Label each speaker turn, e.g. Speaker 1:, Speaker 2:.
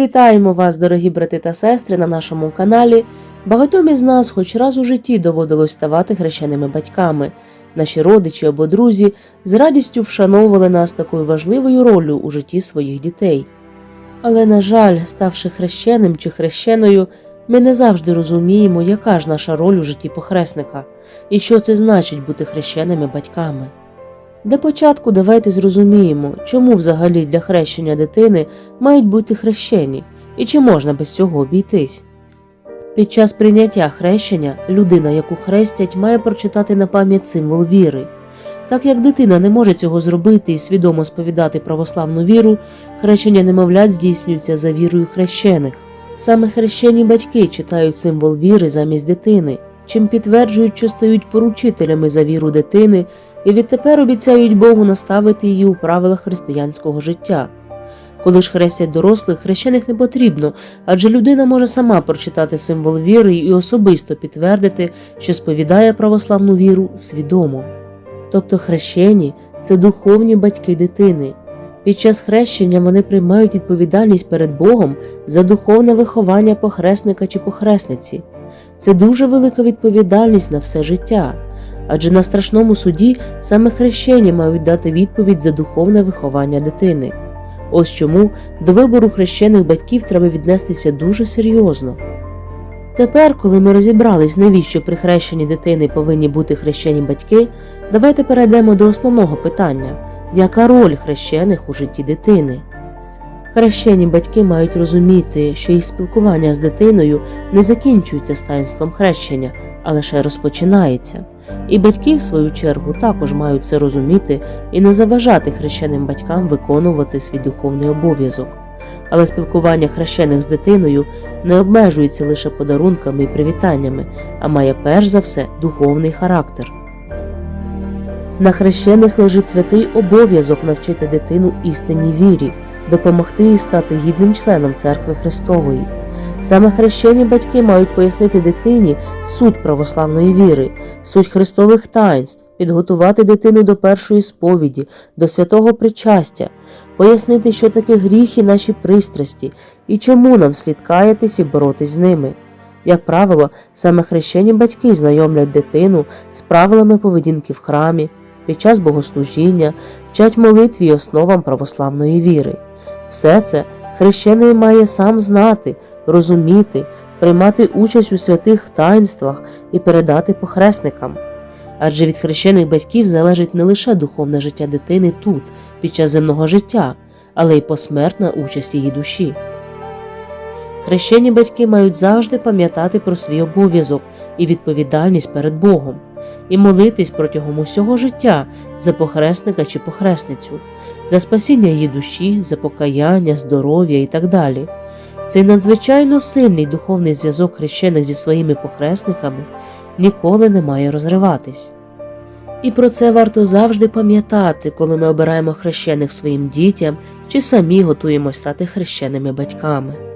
Speaker 1: Вітаємо вас, дорогі брати та сестри, на нашому каналі. Багатьом із нас хоч раз у житті доводилось ставати хрещеними батьками. Наші родичі або друзі з радістю вшановували нас такою важливою роллю у житті своїх дітей. Але, на жаль, ставши хрещеним чи хрещеною, ми не завжди розуміємо, яка ж наша роль у житті похресника і що це значить бути хрещеними батьками. Для початку давайте зрозуміємо, чому взагалі для хрещення дитини мають бути хрещені і чи можна без цього обійтись. Під час прийняття хрещення людина, яку хрестять, має прочитати на пам'ять символ віри. Так як дитина не може цього зробити і свідомо сповідати православну віру, хрещення немовлят здійснюється за вірою хрещених. Саме хрещені батьки читають символ віри замість дитини, чим підтверджують, що стають поручителями за віру дитини і відтепер обіцяють Богу наставити її у правилах християнського життя. Коли ж хрестять дорослих, хрещених не потрібно, адже людина може сама прочитати символ віри і особисто підтвердити, що сповідає православну віру свідомо. Тобто хрещені це духовні батьки дитини. Під час хрещення вони приймають відповідальність перед Богом за духовне виховання похресника чи похресниці. Це дуже велика відповідальність на все життя, адже на страшному суді саме хрещені мають дати відповідь за духовне виховання дитини. Ось чому до вибору хрещених батьків треба віднестися дуже серйозно. Тепер, коли ми розібрались, навіщо при хрещенні дитини повинні бути хрещені батьки, давайте перейдемо до основного питання яка роль хрещених у житті дитини? Хрещені батьки мають розуміти, що їх спілкування з дитиною не закінчується з таїнством хрещення, а лише розпочинається. І батьки, в свою чергу, також мають це розуміти і не заважати хрещеним батькам виконувати свій духовний обов'язок. Але спілкування хрещених з дитиною не обмежується лише подарунками і привітаннями, а має перш за все духовний характер. На хрещених лежить святий обов'язок навчити дитину істинній вірі, допомогти їй стати гідним членом церкви Христової. Саме хрещені батьки мають пояснити дитині суть православної віри, суть Христових таїнств, підготувати дитину до першої сповіді, до святого причастя, пояснити, що таке гріхи наші пристрасті і чому нам слід каятись і боротись з ними. Як правило, саме хрещені батьки знайомлять дитину з правилами поведінки в храмі, під час богослужіння, вчать молитві й основам православної віри. Все це хрещений має сам знати, розуміти, приймати участь у святих таїнствах і передати похресникам. Адже від хрещених батьків залежить не лише духовне життя дитини тут, під час земного життя, але й посмертна участь її душі. Хрещені батьки мають завжди пам'ятати про свій обов'язок і відповідальність перед Богом, і молитись протягом усього життя за похресника чи похресницю, за спасіння її душі, за покаяння, здоров'я і так далі. Цей надзвичайно сильний духовний зв'язок хрещених зі своїми похресниками ніколи не має розриватись. І про це варто завжди пам'ятати, коли ми обираємо хрещених своїм дітям чи самі готуємось стати хрещеними батьками.